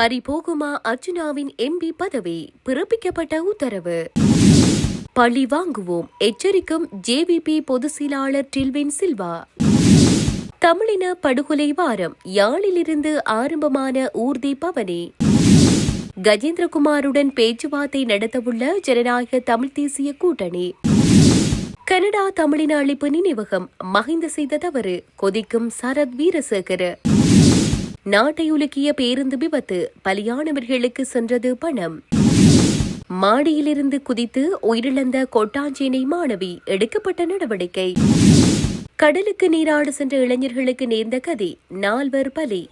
பறிபோகுமா அர்ஜுனாவின் MP பதவி? பிறப்பிக்கப்பட்ட உத்தரவு. பழி வாங்குவோம். எச்சரிக்கும் ஜேவிபி பொதுச் செயலாளர் டில்வின் சில்வா. தமிழின படுகொலை வாரம். யாழிலிருந்து ஆரம்பமான ஊர்தி பவனி. கஜேந்திரகுமாருடன் பேச்சுவார்த்தை நடத்தவுள்ள ஜனநாயக தமிழ் தேசிய கூட்டணி. கனடா தமிழின அழிப்பு நினைவகம். மகிந்த செய்த தவறு. கொதிக்கும் சரத் வீரசேகர. நாட்டை உலுக்கிய பேருந்து விபத்து பலியானவர்களுக்கு சென்றது பணம். மாடியிலிருந்து குதித்து உயிரிழந்த கொட்டாஞ்சேனை மாணவி எடுக்கப்பட்ட நடவடிக்கை. கடலுக்கு நீராடு சென்ற இளைஞர்களுக்கு நேர்ந்த கதி நால்வர் பலி.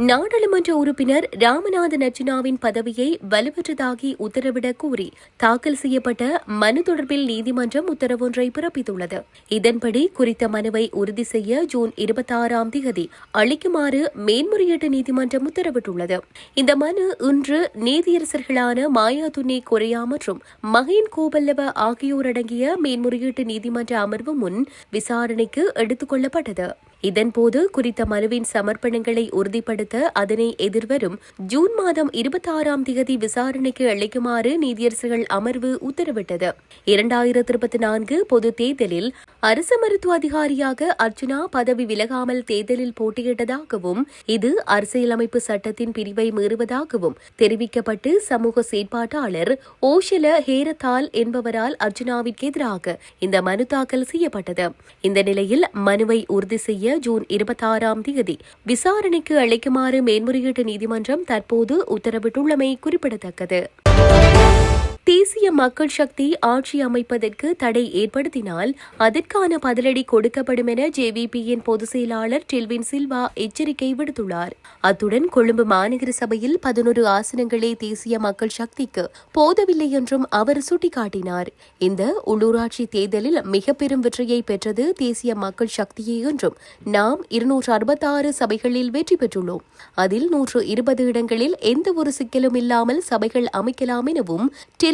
நாடாளுமன்ற உறுப்பினர் ராமநாத நச்சினாவின் பதவியை வலுவற்றதாகி உத்தரவிடக் கோரி தாக்கல் செய்யப்பட்ட மனு தொடர்பில் நீதிமன்றம் உத்தரவொன்றை பிறப்பித்துள்ளது. இதன்படி குறித்த மனுவை உறுதி செய்ய ஜூன் இருபத்தாறாம் தேதி அளிக்குமாறு மேன்முறையீட்டு நீதிமன்றம் உத்தரவிட்டுள்ளது. இந்த மனு இன்று நீதியரசர்களான மாயாதுன்னி கொரியா மற்றும் மகேன் கோபல்லவ ஆகியோர் அடங்கிய மேன்முறையீட்டு நீதிமன்ற அமர்வு முன் விசாரணைக்கு எடுத்துக் கொள்ளப்பட்டது. இதன்போது குறித்த மனுவின் சமர்ப்பணங்களை உறுதிப்படுத்த அதனை எதிர்வரும் ஜூன் மாதம் இருபத்தி ஆறாம் தேதி விசாரணைக்கு அளிக்குமாறு நீதியரசர்கள் அமர்வு உத்தரவிட்டது. இரண்டாயிரத்தி இருபத்தி நான்கு பொது தேர்தலில் அரசு மருத்துவ அதிகாரியாக அர்ஜுனா பதவி விலகாமல் தேர்தலில் போட்டியிட்டதாகவும் இது அரசியலமைப்பு சட்டத்தின் பிரிவை மீறுவதாகவும் தெரிவிக்கப்பட்டு சமூக செயற்பாட்டாளர் ஓஷல ஹேரத்தால் என்பவரால் அர்ஜுனாவிற்கு எதிராக இந்த மனு தாக்கல் செய்யப்பட்டது. இந்த நிலையில் மனுவை உறுதி செய்ய ஜூன் இருபத்தாறாம் தேதி விசாரணைக்கு அளிக்குமாறு மேன்முறையீட்டு நீதிமன்றம் தற்போது உத்தரவிட்டுள்ளமை குறிப்பிடத்தக்கது. தேசிய மக்கள் சக்தி ஆட்சி அமைப்பதற்கு தடை ஏற்படுத்தினால் அதற்கான பதிலடி கொடுக்கப்படும் என ஜேவிபியின் பொதுச் செயலாளர் டெல்வின் சில்வா எச்சரிக்கை விடுத்துள்ளார். அத்துடன் கொழும்பு மாநகர சபையில் பதினொரு ஆசனங்களே தேசிய மக்கள் சக்திக்கு போதவில்லை என்றும் அவர் சுட்டிக்காட்டினார். இந்த உள்ளூராட்சி தேர்தலில் மிக பெரும் வெற்றியை பெற்றது தேசிய மக்கள் சக்தியே என்றும் நாம் இருநூற்று அறுபத்தாறு சபைகளில் வெற்றி பெற்றுள்ளோம். அதில் நூற்று இருபது இடங்களில் எந்த ஒரு சிக்கலும் இல்லாமல் சபைகள் அமைக்கலாம் எனவும்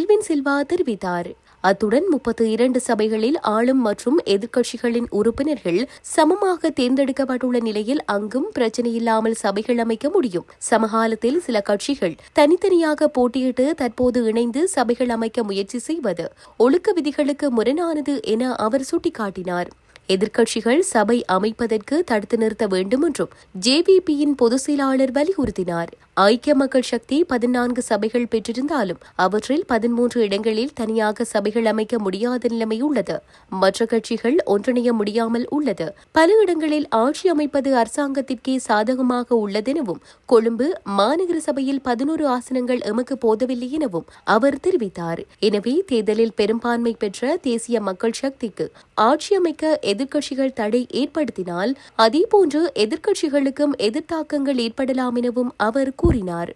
செல்வின் சில்வா தெரிவித்தார். அத்துடன் முப்பத்து இரண்டு சபைகளில் ஆளும் மற்றும் எதிர்க்கட்சிகளின் உறுப்பினர்கள் சமமாக தேர்ந்தெடுக்கப்பட்டுள்ள நிலையில் அங்கும் பிரச்சனையில்லாமல் சபைகள் அமைக்க முடியும். சமகாலத்தில் சில கட்சிகள் தனித்தனியாக போட்டியிட்டு தற்போது இணைந்து சபைகள் அமைக்க முயற்சி செய்வது ஒழுக்க விதிகளுக்கு முரணானது என அவர் சுட்டிக்காட்டினார். எதிர்க்கட்சிகள் சபை அமைப்பதற்கு தடுத்து நிறுத்த வேண்டும் என்றும் ஜேவிபியின் பொதுச் செயலாளர் வலியுறுத்தினார். ஐக்கிய மக்கள் சக்தி பதினான்கு சபைகள் பெற்றிருந்தாலும் அவற்றில் பதிமூன்று இடங்களில் தனியாக சபைகள் அமைக்க முடியாத நிலைமை உள்ளது. மற்ற கட்சிகள் ஒன்றிணைய முடியாமல் உள்ளது. பல இடங்களில் ஆட்சி அமைப்பது அரசாங்கத்திற்கே சாதகமாக உள்ளதெனவும் கொழும்பு மாநகர சபையில் பதினோரு ஆசனங்கள் எமக்கு போதவில்லை எனவும் அவர் தெரிவித்தார். எனவே தேர்தலில் பெரும்பான்மை பெற்ற தேசிய மக்கள் சக்திக்கு ஆட்சி அமைக்க எதிர்க்கட்சிகள் தடை ஏற்படுத்தினால் அதேபோன்று எதிர்க்கட்சிகளுக்கும் எதிர்த்தாக்கங்கள் ஏற்படலாம் எனவும் அவர் கூறினார்.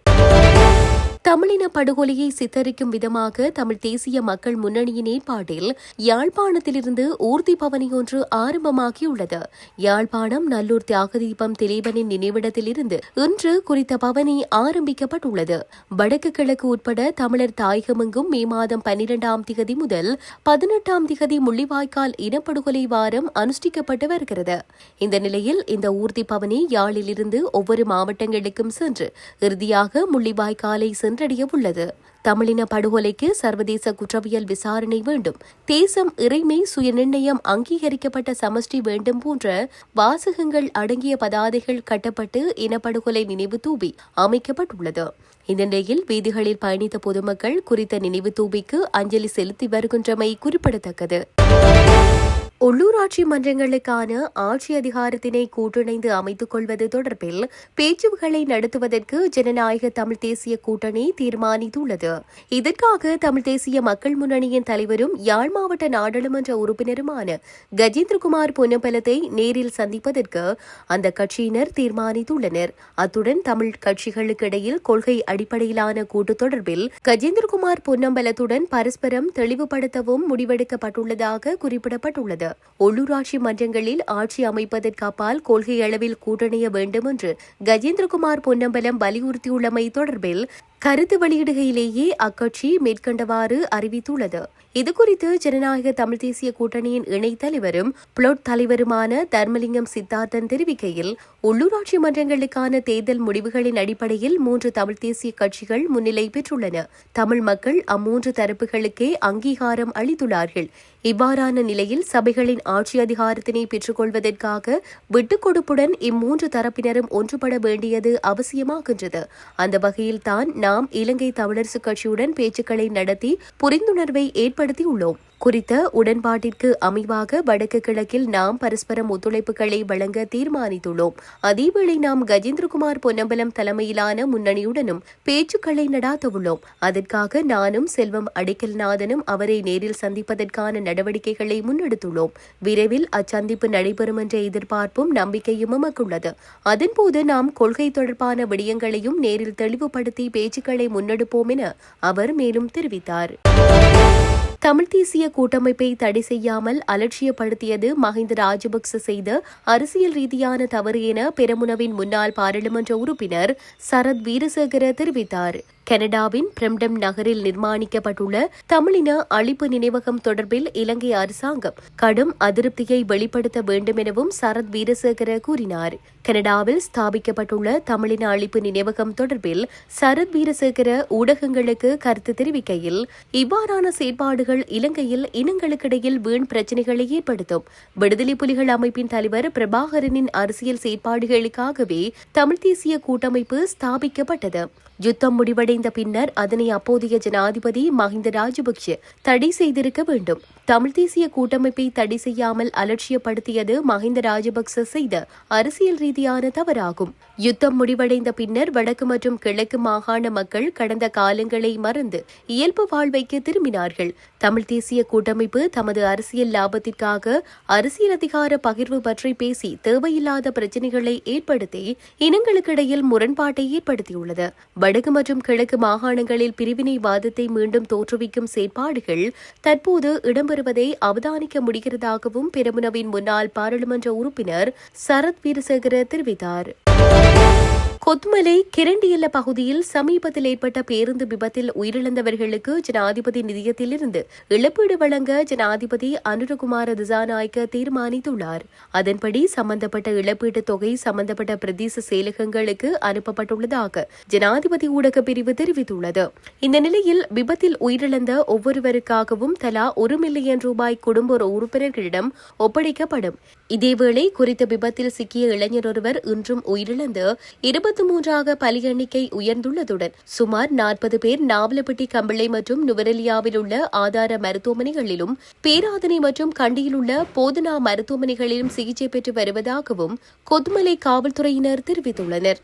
தமிழின படுகொலையை சித்தரிக்கும் விதமாக தமிழ் தேசிய மக்கள் முன்னணியின் ஏற்பாட்டில் யாழ்ப்பாணத்திலிருந்து ஊர்தி பவனி ஒன்று ஆரம்பமாகியுள்ளது. யாழ்ப்பாணம் நல்லூர் தியாகதீபம் திலீபனின் நினைவிடத்திலிருந்து இன்று குறித்த பவனி ஆரம்பிக்கப்பட்டுள்ளது. வடக்கு கிழக்கு உட்பட தமிழர் தாயகமெங்கும் மே மாதம் பன்னிரண்டாம் திகதி முதல் பதினெட்டாம் திகதி முள்ளிவாய்க்கால் இனப்படுகொலை வாரம் அனுஷ்டிக்கப்பட்டு வருகிறது. இந்த நிலையில் இந்த ஊர்தி பவனி யாழிலிருந்து ஒவ்வொரு மாவட்டங்களுக்கும் சென்று இறுதியாக முள்ளிவாய்க்காலை சென்றடைய உள்ளது தமிழின படுகொலைக்கு சர்வதேச குற்றவியல் விசாரணை வேண்டும். தேசம் இறைமை சுயநிர்ணயம் அங்கீகரிக்கப்பட்ட சமஷ்டி வேண்டும் போன்ற வாசகங்கள் அடங்கிய பதாதைகள் கட்டப்பட்டு இனப்படுகொலை நினைவு தூபி அமைக்கப்பட்டுள்ளது. இந்த நிலையில் வீதிகளில் பயணித்த பொதுமக்கள் குறித்த நினைவு தூபிக்கு அஞ்சலி செலுத்தி வருகின்றமை குறிப்பிடத்தக்கது. உள்ளூராட்சி மன்றங்களுக்கான ஆட்சி அதிகாரத்தினை கூட்டிணைந்து அமைத்துக் கொள்வது தொடர்பில் பேச்சுகளை நடத்துவதற்கு ஜனநாயக தமிழ் தேசிய கூட்டணி தீர்மானித்துள்ளது. இதற்காக தமிழ் தேசிய மக்கள் முன்னணியின் தலைவரும் யாழ் மாவட்ட நாடாளுமன்ற உறுப்பினருமான கஜேந்திரகுமார் பொன்னம்பலத்தை நேரில் சந்திப்பதற்கு அந்த கட்சியினர் தீர்மானித்துள்ளனர். அத்துடன் தமிழ் கட்சிகளுக்கு இடையில் கொள்கை அடிப்படையிலான கூட்டு தொடர்பில் கஜேந்திரகுமார் பொன்னம்பலத்துடன் பரஸ்பரம் தெளிவுபடுத்தவும் முடிவெடுக்கப்பட்டுள்ளதாக குறிப்பிடப்பட்டுள்ளது. உள்ளூராட்சி மன்றங்களில் ஆட்சி அமைப்பதற்கு அப்பால் கொள்கை அளவில் கூட்டணிய வேண்டும் என்று கஜேந்திரகுமார் பொன்னம்பலம் வலியுறுத்தியுள்ளமை தொடர்பில் கருத்து வெளியிடுகையிலேயே அக்கட்சி மேற்கண்டவாறு அறிவித்துள்ளது. இதுகுறித்து ஜனநாயக தமிழ் தேசிய கூட்டணியின் இணைத் தலைவரும் புளொட் தலைவருமான தர்மலிங்கம் சித்தார்த்தன் தெரிவிக்கையில் உள்ளூராட்சி மன்றங்களுக்கான தேர்தல் முடிவுகளின் அடிப்படையில் மூன்று தமிழ் தேசிய கட்சிகள் முன்னிலை பெற்றுள்ளன. தமிழ் மக்கள் அம்மூன்று தரப்புகளுக்கே அங்கீகாரம் அளித்துள்ளார்கள். இவ்வாறான நிலையில் சபைகளின் ஆட்சி அதிகாரத்தினை பெற்றுக் கொள்வதற்காக விட்டுக் கொடுப்புடன் இம்மூன்று தரப்பினரும் ஒன்றுபட வேண்டியது அவசியமாகின்றது. அந்த வகையில் தான் நாம் இலங்கை தமிழரசுக் கட்சியுடன் பேச்சுக்களை நடத்தி புரிந்துணர்வை ஏற்படுத்தியுள்ளோம். குறித்த உடன்பாட்டிற்கு அமைவாக வடக்கு கிழக்கில் நாம் பரஸ்பரம் ஒத்துழைப்புகளை வழங்க தீர்மானித்துள்ளோம். அதேவேளை நாம் கஜேந்திரகுமார் பொன்னம்பலம் தலைமையிலான முன்னணியுடனும் பேச்சுக்களை நடாத்தவுள்ளோம். அதற்காக நானும் செல்வம் அடிக்கல்நாதனும் அவரை நேரில் சந்திப்பதற்கான நடவடிக்கைகளை முன்னெடுத்துள்ளோம். விரைவில் அச்சந்திப்பு நடைபெறும் என்ற எதிர்பார்ப்பும் நம்பிக்கையும் எமக்குள்ளது அதன்போது நாம் கொள்கை தொடர்பான விடயங்களையும் நேரில் தெளிவுபடுத்தி பேச்சுக்களை முன்னெடுப்போம் என அவர் மேலும் தெரிவித்தார். தமிழ் தேசிய கூட்டமைப்பை தடை செய்யாமல் அலட்சியப்படுத்தியது மஹிந்த ராஜபக்ச செய்த அரசியல் ரீதியான தவறு என பெரமுனவின் முன்னாள் பாராளுமன்ற உறுப்பினர் சரத் வீரசேகர தெரிவித்தார். கனடாவின் பிரம்டம் நகரில் நிர்மாணிக்கப்பட்டுள்ள தமிழின அழிப்பு நினைவகம் தொடர்பில் இலங்கை அரசாங்கம் கடும் அதிருப்தியை வெளிப்படுத்த வேண்டும் எனவும் சரத் வீரசேகர கூறினார். கனடாவில் ஸ்தாபிக்கப்பட்டுள்ள தமிழின அழிப்பு நினைவகம் தொடர்பில் சரத் வீரசேகர ஊடகங்களுக்கு கருத்து தெரிவிக்கையில் இவ்வாறான செயற்பாடுகள் இலங்கையில் இனங்களுக்கிடையில் வீண் பிரச்சினைகளை ஏற்படுத்தும். விடுதலை புலிகள் அமைப்பின் தலைவர் பிரபாகரனின் அரசியல் செயற்பாடுகளுக்காகவே தமிழ் தேசிய கூட்டமைப்பு ஸ்தாபிக்கப்பட்டது. யுத்தம் முடிவடைந்த பின்னர் அதனை அப்போதைய ஜனாதிபதி மஹிந்த ராஜபக்ஷ தடை செய்திருக்க வேண்டும். தமிழ் தேசிய கூட்டமைப்பை தடை செய்யாமல் அலட்சியப்படுத்தியது மஹிந்த ராஜபக்ச செய்த அரசியல் ரீதியான தவறாகும். யுத்தம் முடிவடைந்த பின்னர் வடக்கு மற்றும் கிழக்கு மாகாண மக்கள் கடந்த காலங்களை மறந்து இயல்பு வாழ்வைக்கு திரும்பினார்கள். தமிழ் தேசிய கூட்டமைப்பு தமது அரசியல் லாபத்திற்காக அரசியல் அதிகார பகிர்வு பற்றி பேசி தேவையில்லாத பிரச்சினைகளை ஏற்படுத்தி இனங்களுக்கிடையில் முரண்பாட்டை ஏற்படுத்தியுள்ளது. வடக்கு மற்றும் கிழக்கு மாகாணங்களில் பிரிவினைவாதத்தை மீண்டும் தோற்றுவிக்கும் செயற்பாடுகள் தற்போது வருவதை அவதானிக்க முடிகிறதாகவும் பெரமுனவின் முன்னாள் பாராளுமன்ற உறுப்பினர் சரத் வீரசேகர தெரிவித்தார். கொத்மலை கிரண்டியல்ல பகுதியில் சமீபத்தில் ஏற்பட்ட பேருந்து விபத்தில் உயிரிழந்தவர்களுக்கு ஜனாதிபதி நிதியத்திலிருந்து இழப்பீடு வழங்க ஜனாதிபதி அனுரகுமார திசாநாயக்க தீர்மானித்துள்ளார். அதன்படி சம்பந்தப்பட்ட இழப்பீட்டுத் தொகை சம்பந்தப்பட்ட பிரதேச செயலகங்களுக்கு அனுப்பப்பட்டுள்ளதாக ஜனாதிபதி ஊடக பிரிவு தெரிவித்துள்ளது. இந்த நிலையில் விபத்தில் உயிரிழந்த ஒவ்வொருவருக்காகவும் தலா ஒரு மில்லியன் ரூபாய் குடும்ப உறுப்பினர்களிடம் ஒப்படைக்கப்படும். இதேவேளை குறித்த விபத்தில் சிக்கிய இளைஞர் ஒருவர் இன்றும் உயிரிழந்து முப்பத்து மூன்றாக பலி எண்ணிக்கை உயர்ந்துள்ளதுடன் சுமார் நாற்பது பேர் நாவலப்பட்டி கம்பிளை மற்றும் நுவரெலியாவில் உள்ள ஆதார மருத்துவமனைகளிலும் பேராதனை மற்றும் கண்டியில் உள்ள போதனா மருத்துவமனைகளிலும் சிகிச்சை பெற்று வருவதாகவும் கொத்மலை காவல்துறையினர் தெரிவித்துள்ளனர்.